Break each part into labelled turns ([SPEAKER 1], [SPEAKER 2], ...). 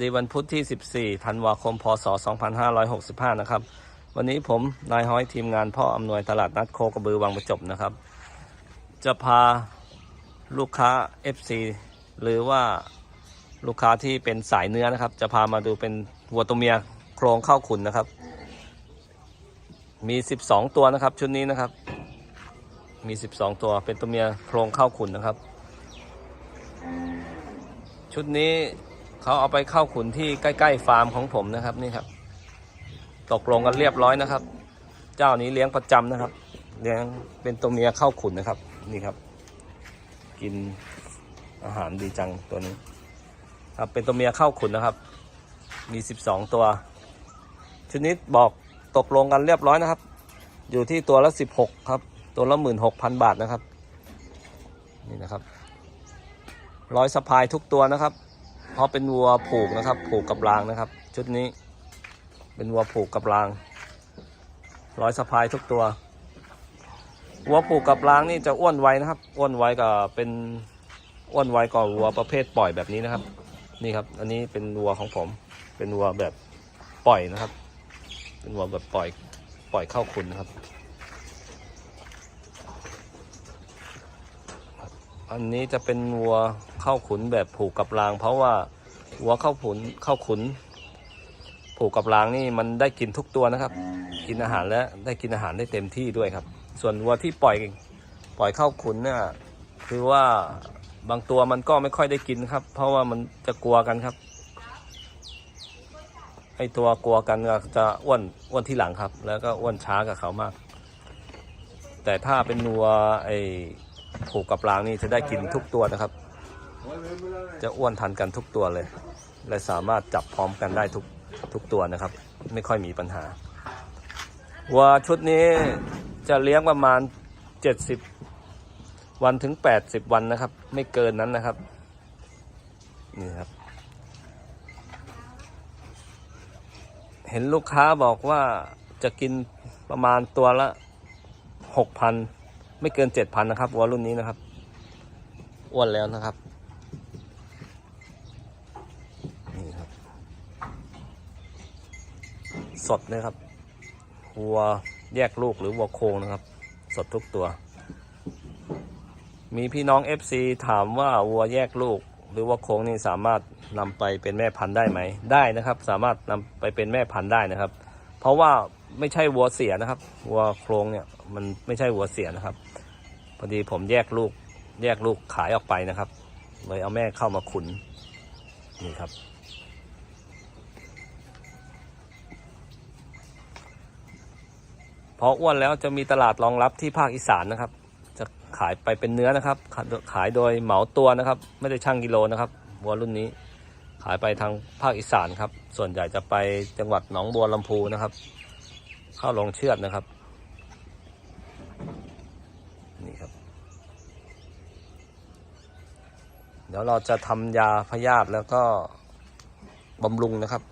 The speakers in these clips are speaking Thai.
[SPEAKER 1] ดีวันพุธที่ 14 ธันวาคม พศ 2565 นะครับ วันนี้ผมนายห้อยทีมงานพ่ออำนวยตลาดนัดโคกระบือวังประจบนะครับ จะพาลูกค้า FC หรือว่าลูกค้าที่เป็นสายเนื้อนะครับ จะพามาดูเป็นวัวตัวเมียโครงเข้าขุนนะครับ มี 12 ตัวนะครับชุดนี้นะครับ มี 12 ตัวเป็นตัวเมียโครงเข้าขุนนะครับ ชุดนี้ เขาเอาไปเข้าขุนที่ใกล้ ๆ ฟาร์มของผมนะครับนี่ครับ ตกลงกันเรียบร้อยนะครับ เจ้านี้เลี้ยงประจำนะครับ เลี้ยงเป็นตัวเมียเข้าขุนนะครับ นี่ครับ กินอาหารดีจังตัวนี้ ครับเป็นตัวเมียเข้าขุนนะครับ มี 12 ตัวชุดนี้บอกตกลงกันเรียบร้อยนะครับ อยู่ที่ตัวละ 16 ครับ ตัวละ 16,000 บาทนะครับ นี่นะครับร้อยสะพายทุกตัวนะครับ เพราะเป็นวัวผูกนะครับ ผูกกับรางนะครับ ชุดนี้ เป็นวัวผูกกับราง ร้อยสะพายทุกตัว วัวผูกกับรางนี่จะอ้วนไวนะครับ อ้วนไวกับเป็นอ้วนไวกว่าวัวประเภทปล่อยแบบนี้นะครับ นี่ครับ อันนี้เป็นวัวของผม เป็นวัวแบบปล่อยนะครับ เป็นวัวแบบปล่อย ปล่อยเข้าคุณนะครับ อันนี้จะเป็นวัวเข้าขุนแบบผูกกับราง เพราะว่าวัวเข้าขุนเข้าขุน ผูกกับรางนี่มันได้กินทุกตัวนะครับ กินอาหารและได้กินอาหารได้เต็มที่ด้วยครับ ส่วนวัวที่ปล่อยปล่อยเข้าขุนเนี่ยคือว่าบางตัวมันก็ไม่ค่อยได้กินครับ เพราะว่ามันจะกลัวกันครับไอตัวกลัวกันก็จะอ้วนอ้วนที่หลังครับ แล้วก็อ้วนช้ากับเขามาก แต่ถ้าเป็นวัวไอ ผูกกับรางนี่จะได้กินทุกตัวนะครับ จะอ้วนทันกันทุกตัวเลย และสามารถจับพร้อมกันได้ทุกทุกตัวนะครับ ไม่ค่อยมีปัญหาวัวชุดนี้จะเลี้ยงประมาณ 70 วันถึง 80 วันนะครับ ไม่เกินนั้นนะครับนี่ครับ เห็นลูกค้าบอกว่าจะกินประมาณตัวละ 6,000 ไม่เกิน7,000นะครับวัวรุ่นนี้นะครับอ้วนแล้วนะครับนี่ครับ สดเลยครับวัวแยกลูกหรือวัวโคงนะครับ สดทุกตัว มีพี่น้อง FC ถามว่าวัวแยกลูกหรือว่าโคงนี่สามารถนำไปเป็นแม่พันธุ์ได้ไหมได้นะครับ สามารถนำไปเป็นแม่พันธุ์ได้นะครับเพ ราะว่าไม่ใช่วัวเสียนะครับ วัวโครงเนี่ยมันไม่ใช่วัวเสียนะครับ พอดีผมแยกลูก แยกลูกขายออกไปนะครับ เลยเอาแม่เข้ามาขุน นี่ครับ พออ้วนแล้วจะมีตลาดรองรับที่ภาคอีสานนะครับ จะขายไปเป็นเนื้อนะครับ ขายโดยเหมาตัวนะครับ ไม่ได้ชั่งกิโลนะครับ วัวรุ่นนี้ ขายไปทางภาคอีสานครับ ส่วนใหญ่จะไปจังหวัดหนองบัวลำพูนะครับ เข้าลงเชือดนะครับ นี่ครับ เดี๋ยวเราจะทำยาพยาธิแล้วก็บำรุงนะครับ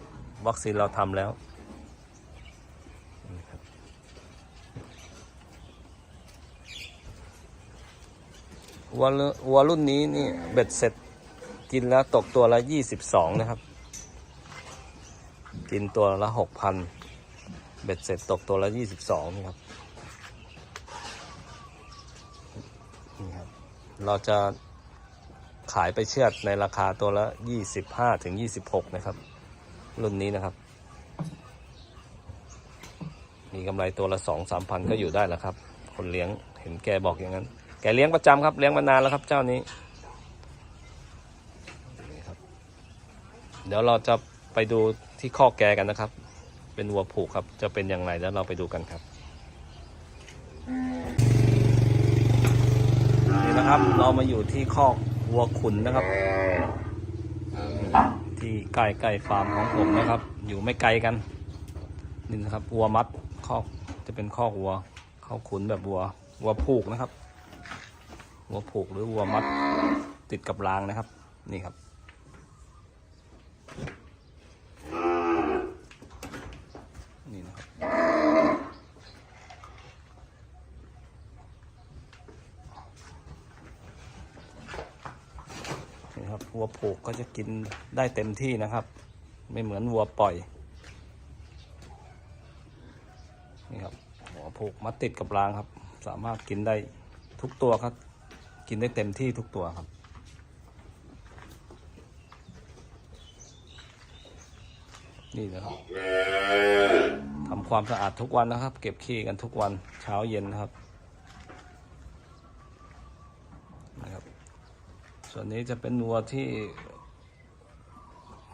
[SPEAKER 1] วัคซีนเราทำแล้ววัวรุ่นวัวรุ่นนี้นี่เบ็ดเสร็จ กินแล้วตกตัวละยี่สิบสองนะครับ กินตัวละหกพันเบ็ดเสร็จตกตัวละยี่สิบสองนะครับนี่ครับ เราจะขายไปเชือดในราคาตัวละยี่สิบห้าถึงยี่สิบหกนะครับ รุ่นนี้นะครับ มีกำไรตัวละสองสามพันก็อยู่ได้แล้วครับ คนเลี้ยงเห็นแกบอกอย่างนั้น แกเลี้ยงประจำครับ เลี้ยงมานานแล้วครับเจ้านี้ครับ เดี๋ยวเราจะไปดูที่ข้อแกกันนะครับ เป็นวัวผูกครับ จะเป็นอย่างไรแล้วเราไปดูกันครับ นี่นะครับ เรามาอยู่ที่คอกวัวขุนนะครับ ที่ใกล้ใกล้ฟาร์มของผมนะครับ อยู่ไม่ไกลกัน นี่นะครับวัวมัดคอกจะเป็นคอกวัวข้าขุนแบบวัววัวผูกนะครับ วัวผูกหรือวัวมัดติดกับรางนะครับ นี่ครับ นี่นะครับนี่ครับ วัวผูกก็จะกินได้เต็มที่นะครับ ไม่เหมือนวัวปล่อยนี่ครับหัวผูกมัดติดกับรางครับ สามารถกินได้ทุกตัวครับ กินได้เต็มที่ทุกตัวครับนี่นะครับทำความสะอาดทุกวันนะครับ เก็บขี้กันทุกวันเช้าเย็นนะครับนะครับ ส่วนนี้จะเป็นวัวที่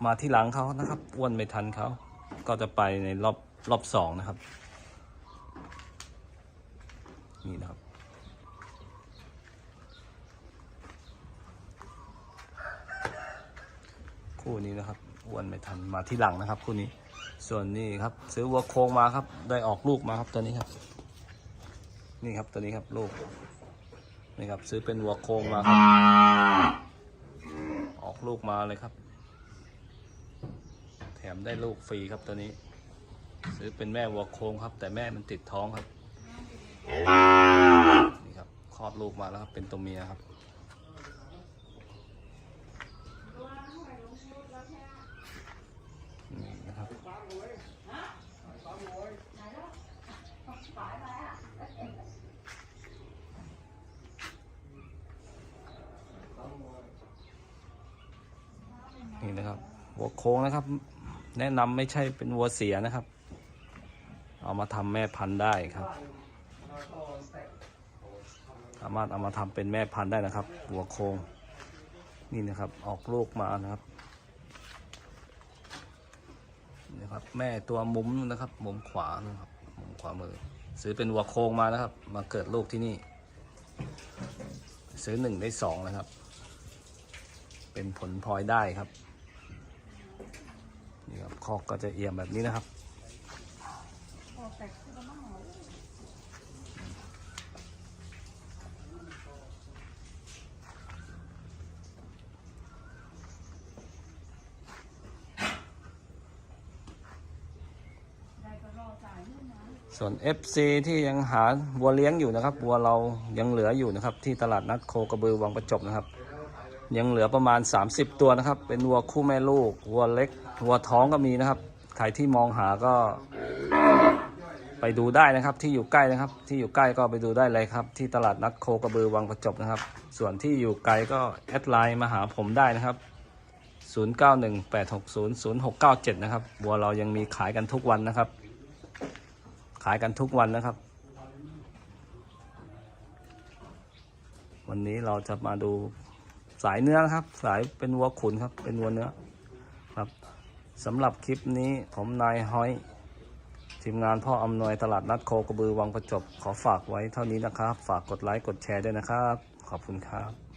[SPEAKER 1] มาที่หลังเขานะครับอ้วนไม่ทันเขา ก็จะไปในรอบรอบสองนะครับ นี่นะครับ คู่นี้นะครับอ้วนไม่ทันมาที่หลังนะครับ คู่นี้ ส่วนนี้ครับ ซื้อวัวโครงมาครับ ได้ออกลูกมาครับตัวนี้ครับ นี่ครับตัวนี้ครับลูก นี่ครับซื้อเป็นวัวโครงมาครับ ออกลูกมาเลยครับ แถมได้ลูกฟรีครับตัวนี้ ซื้อเป็นแม่วัวโครงครับ แต่แม่มันติดท้องครับนี่ครับคลอดลูกมาแล้วครับเป็นตัวเมียครับ นี่นะครับ นี่นะครับ วัวโค้งนะครับ แนะนำไม่ใช่เป็นวัวเสียนะครับ เอามาทำแม่พันธุ์ได้ครับ สามารถเอามาทำเป็นแม่พันธุ์ได้นะครับ วัวโค้งนี่นะครับออกลูกมานะครับนี่ครับ แม่ตัวมุมนู่นนะครับ มุมขวานะครับมุมขวามือ ซื้อเป็นวัวโคงมานะครับ มาเกิดลูกที่นี่ ซื้อหนึ่งได้สองนะครับ เป็นผลพลอยได้ครับ นี่ครับคอกก็จะเอียงแบบนี้นะครับส่วน FC ที่ยังหาวัวเลี้ยงอยู่นะครับ วัวเรายังเหลืออยู่นะครับ ที่ตลาดนัดโคกระบือวังประจบนะครับ ยังเหลือประมาณ 30 ตัวนะครับ เป็นวัวคู่แม่ลูก วัวเล็ก วัวท้องก็มีนะครับ ใครที่มองหาก็ ไปดูได้นะครับ ที่อยู่ใกล้นะครับ ที่อยู่ใกล้ก็ไปดูได้เลยครับ ที่ตลาดนัดโคกระบือวังประจบนะครับ ส่วนที่อยู่ไกลก็แอดไลน์มาหาผมได้นะครับ 0918600697 นะครับ วัวเรายังมีขายกันทุกวันนะครับ ขายกันทุกวันนะครับวันนี้เราจะมาดู สายเนื้อนะครับ สายเป็นวัวขุนครับ เป็นวัวเนื้อครับสำหรับคลิปนี้ผมนายห้อยทีมงานพ่ออำนวยตลาดนัดโคกระบือวังประจบขอฝากไว้เท่านี้นะครับ ฝากกดไลค์กดแชร์ด้วยนะครับ ขอบคุณครับ